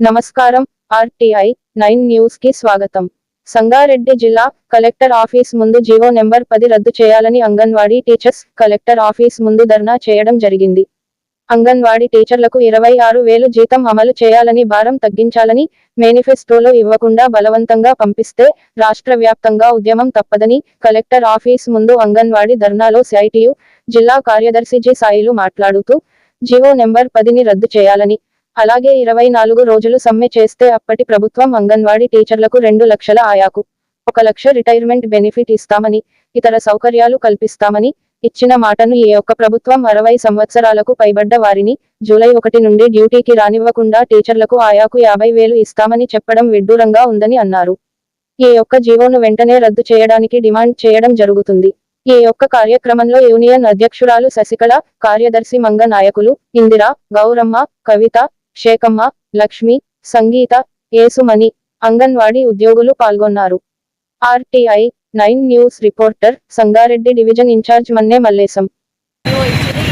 నమస్కారం RTI nine న్యూస్కి స్వాగతం. సంగారెడ్డి జిల్లా కలెక్టర్ ఆఫీస్ ముందు జీవో నెంబర్ పది రద్దు చేయాలని అంగన్వాడీ టీచర్స్ కలెక్టర్ ఆఫీస్ ముందు ధర్నా చేయడం జరిగింది. అంగన్వాడీ టీచర్లకు ఇరవై ఆరు వేలు జీతం అమలు చేయాలని భారం తగ్గించాలని మేనిఫెస్టోలో ఇవ్వకుండా బలవంతంగా పంపిస్తే రాష్ట్ర వ్యాప్తంగా ఉద్యమం తప్పదని కలెక్టర్ ఆఫీస్ ముందు అంగన్వాడీ ధర్నాలో సిఐటియు జిల్లా కార్యదర్శి జి సాయిలు మాట్లాడుతూ జీవో నెంబర్ పదిని రద్దు చేయాలని అలాగే ఇరవై నాలుగు రోజులు సమ్మె చేస్తే అప్పటి ప్రభుత్వం అంగన్వాడీ టీచర్లకు రెండు లక్షల ఆయాకు ఒక లక్ష రిటైర్మెంట్ బెనిఫిట్ ఇస్తామని ఇతర సౌకర్యాలు కల్పిస్తామని ఇచ్చిన మాటను ఏ ఒక్క ప్రభుత్వం అరవై సంవత్సరాలకు పైబడ్డ వారిని జూలై ఒకటి నుండి డ్యూటీకి రానివ్వకుండా టీచర్లకు ఆయాకు యాభై వేలు ఇస్తామని చెప్పడం విడ్డూరంగా ఉందని అన్నారు. ఏ ఒక్క జీవోను వెంటనే రద్దు చేయడానికి డిమాండ్ చేయడం జరుగుతుంది. ఈ యొక్క కార్యక్రమంలో యూనియన్ అధ్యక్షురాలు శశికళ కార్యదర్శి మంగ నాయకులు ఇందిరా గౌరమ్మ కవిత శేఖమ్మ లక్ష్మి సంగీత ఏసుమణి అంగన్వాడీ ఉద్యోగులు పాల్గొన్నారు. RTI nine news reporter Sangareddy division incharge Manne Mallesham. GO ఇచ్చింది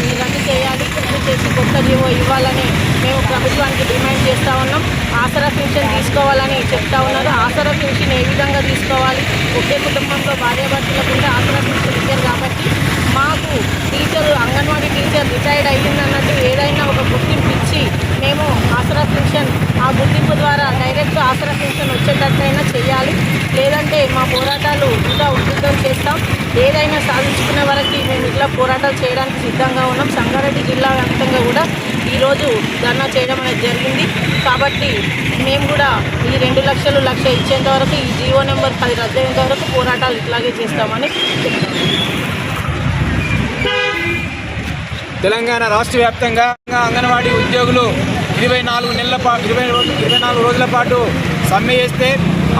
ఈ చేయాలి రద్దు చేసి కొత్త జీవో ఇవ్వాలని మేము ప్రభుత్వానికి డిమాండ్ చేస్తూ ఉన్నాం. ఆసరా పెన్షన్ తీసుకోవాలని చెప్తా ఉన్నారు. ఆసరా పెన్షన్ ఏ విధంగా తీసుకోవాలి? ఒకే కుటుంబంలో భార్యాభర్తల కింద ఆసరా పెన్షన్ ఇచ్చారు కాబట్టి మాకు టీచర్ అంగన్వాడీ టీచర్ రిటైర్డ్ అయ్యిందన్నట్టు గుర్తింపు ఇచ్చి మేము ఆసరా పెన్షన్ ఆ గుర్తింపు ద్వారా డైరెక్ట్ ఆసరా పెన్షన్ వచ్చేటట్టయినా చేయాలి లేదంటే మా పోరాటాలు ఇంకా ఉధృతం చేస్తాం. ఏదైనా సాధించుకునే వరకు మేము ఇట్లా పోరాటాలు చేయడానికి సిద్ధంగా ఉన్నాం. సంగారెడ్డి జిల్లా వ్యాప్తంగా కూడా ఈరోజు ధర్నా చేయడం అనేది జరిగింది. కాబట్టి మేము కూడా ఈ రెండు లక్షలు లక్ష ఇచ్చేంత వరకు ఈ జీవో నెంబర్ పది రద్దు అయ్యేంత వరకు పోరాటాలు ఇట్లాగే చేస్తామని చెప్తాము తెలంగాణ రాష్ట్ర వ్యాప్తంగా అంగన్వాడీ ఉద్యోగులు ఇరవై నాలుగు నెలల పాటు ఇరవై రోజు ఇరవై నాలుగు రోజుల పాటు సమ్మె చేస్తే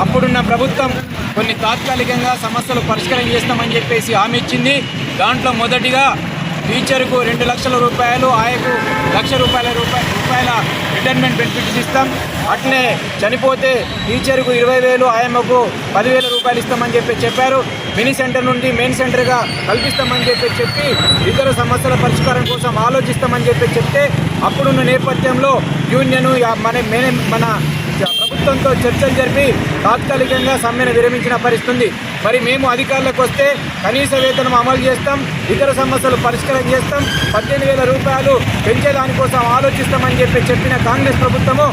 అప్పుడున్న ప్రభుత్వం కొన్ని తాత్కాలికంగా సమస్యలు పరిష్కారం చేస్తామని చెప్పేసి హామీ ఇచ్చింది. దాంట్లో మొదటిగా టీచర్కు రెండు లక్షల రూపాయలు ఆయకు లక్ష రూపాయల రూపాయ రూపాయల రిటైర్మెంట్ బెనిఫిట్స్ ఇస్తాం. అట్నే చనిపోతే టీచర్కు ఇరవై వేలు ఆయమ్మకు పదివేల రూపాయలు ఇస్తామని చెప్పి చెప్పారు. మినీ సెంటర్ నుండి మెయిన్ సెంటర్గా కల్పిస్తామని చెప్పి చెప్పి ఇతర సమస్యల పరిష్కారం కోసం ఆలోచిస్తామని చెప్పి చెప్తే అప్పుడున్న నేపథ్యంలో యూనియన్ మన మేనే- మన ప్రభుత్వంతో చర్చలు జరిపి తాత్కాలికంగా సమ్మెను విరమించిన పరిస్థితుంది. మరి మేము అధికారులకు వస్తే కనీస వేతనం అమలు చేస్తాం ఇతర సమస్యలు పరిష్కారం చేస్తాం పద్దెనిమిది వేల రూపాయలు పెంచేదానికోసం ఆలోచిస్తామని చెప్పి చెప్పిన కాంగ్రెస్ ప్రభుత్వము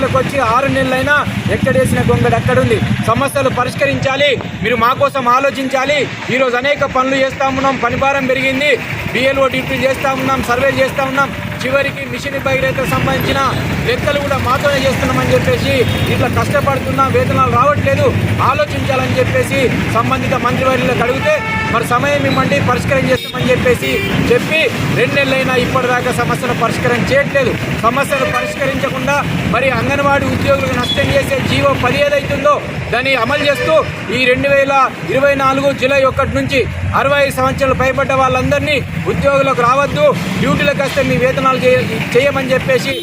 అధికారులకు వచ్చి ఆరు నెలలైనా ఎక్కడేసిన గొంగడు అక్కడుంది. సమస్యలు పరిష్కరించాలి. మీరు మా కోసం ఆలోచించాలి. ఈరోజు అనేక పనులు చేస్తా ఉన్నాం. పనిభారం పెరిగింది. బిఎల్ఓ డ్యూటీ చేస్తా ఉన్నాం. సర్వే చేస్తా ఉన్నాం. చివరికి మిషన్ బయటకు సంబంధించిన లెక్కలు కూడా మాతోనే చేస్తున్నామని చెప్పేసి ఇట్లా కష్టపడుతున్నా వేతనాలు రావట్లేదు. ఆలోచించాలని చెప్పేసి సంబంధిత మంత్రివర్యులకు అడిగితే మరి సమయం ఇవ్వండి పరిష్కారం అని చెప్పేసి చెప్పి రెండు నెలలైనా ఇప్పటిదాకా సమస్యను పరిష్కారం చేయట్లేదు. సమస్యలు పరిష్కరించకుండా మరి అంగన్వాడీ ఉద్యోగులకు నష్టం చేసే జీవో పది ఏదైతుందో దాన్ని అమలు చేస్తూ ఈ రెండు వేల ఇరవై నాలుగు జూలై ఒకటి నుంచి అరవై ఐదు సంవత్సరాలు పైబడ్డ వాళ్ళందరినీ ఉద్యోగులకు రావద్దు డ్యూటీలకు వస్తే మీ వేతనాలు చేయ చేయమని చెప్పేసి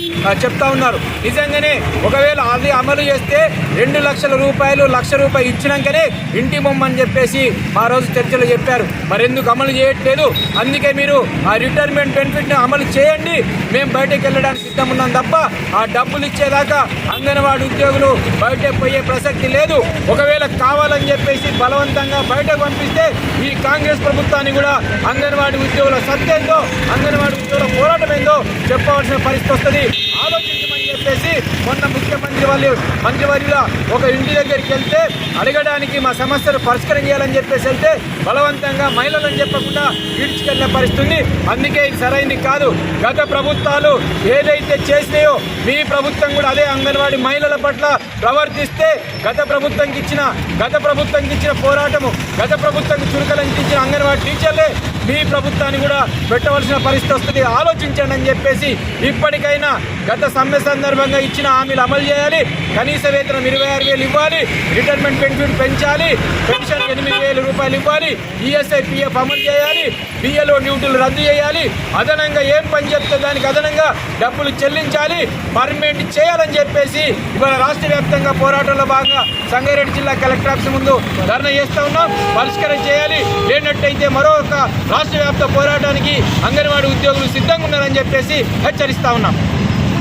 చెప్తా ఉన్నారు. నిజంగానే ఒకవేళ అది అమలు చేస్తే రెండు లక్షల రూపాయలు లక్ష రూపాయలు ఇచ్చినాకనే ఇంటి బొమ్మని చెప్పేసి ఆ రోజు చర్చలు చెప్పారు. మరి ఎందుకు అమలు చేయట్లేదు? అందుకే మీరు ఆ రిటైర్మెంట్ బెనిఫిట్ని అమలు చేయండి. మేము బయటకు వెళ్ళడానికి సిద్ధం ఉన్నాం తప్ప ఆ డబ్బులు ఇచ్చేదాకా అంగన్వాడీ ఉద్యోగులు బయటకు పోయే ప్రసక్తి లేదు. ఒకవేళ కావాలని చెప్పేసి బలవంతంగా బయటకు పంపిస్తే ఈ కాంగ్రెస్ ప్రభుత్వాన్ని కూడా అంగన్వాడీ ఉద్యోగుల సత్యంతో అంగన్వాడీ ఉద్యోగుల పోరాటం ఏందో చెప్పవలసిన పరిస్థితి వస్తుంది. ఆలోచించమని చెప్పేసి మొన్న ముఖ్యమంత్రి వాళ్ళు మంత్రివర్యుల ఒక ఇంటి దగ్గరికి వెళ్తే అడగడానికి మా సమస్యలు పరిష్కారం చేయాలని చెప్పేసి వెళ్తే బలవంతంగా మహిళలను చెప్పకుండా ఈడ్చుకెళ్ళే పరిస్థితుంది అందుకే ఇది సరైనది కాదు. గత ప్రభుత్వాలు ఏదైతే చేసినాయో మీ ప్రభుత్వం కూడా అదే అంగన్వాడీ మహిళల పట్ల ప్రవర్తిస్తే గత ప్రభుత్వంకి ఇచ్చిన గత ప్రభుత్వంకి ఇచ్చిన పోరాటము గత ప్రభుత్వంకి చురుకలంకించిన అంగన్వాడీ టీచర్లే మీ ప్రభుత్వాన్ని కూడా పెట్టవలసిన పరిస్థితి వస్తుంది. ఆలోచించండి అని చెప్పేసి ఇప్పటికైనా గత సమ్మె సందర్భంగా ఇచ్చిన హామీలు అమలు చేయాలి. కనీస వేతనం ఇరవై ఆరు వేలు ఇవ్వాలి. రిటైర్మెంట్ బెనిఫిట్ పెంచాలి. పెన్షన్ ఎనిమిది వేల రూపాయలు ఇవ్వాలి. ఈఎస్ఐ పిఎఫ్ అమలు చేయాలి. బిఎల్ఓ డ్యూటీలు రద్దు చేయాలి. అదనంగా ఏం పని చెప్తే దానికి అదనంగా డబ్బులు చెల్లించాలి. పర్మనెంట్ చేయాలని చెప్పేసి ఇవాళ రాష్ట్ర వ్యాప్తంగా పోరాటంలో భాగంగా సంగారెడ్డి జిల్లా కలెక్టర్ ఆఫీస్ ముందు ధర్నా చేస్తా ఉన్నాం. పరిష్కారం చేయాలి. లేనట్టయితే మరొక రాష్ట్ర వ్యాప్త పోరాటానికి అంగన్వాడీ ఉద్యోగులు సిద్ధంగా ఉన్నారని చెప్పేసి హెచ్చరిస్తా ఉన్నాం.